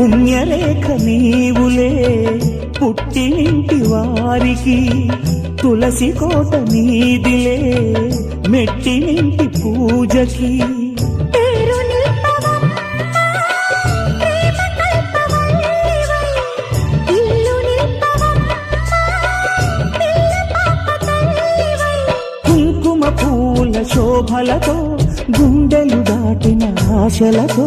పుణ్యరేఖ నీవులే పుట్టినింటి వారికి తులసి కోట నీదిలే మెట్టినింటి పూజకి. కుంకుమ పూల శోభలతో గుండెలు దాటిన ఆశలతో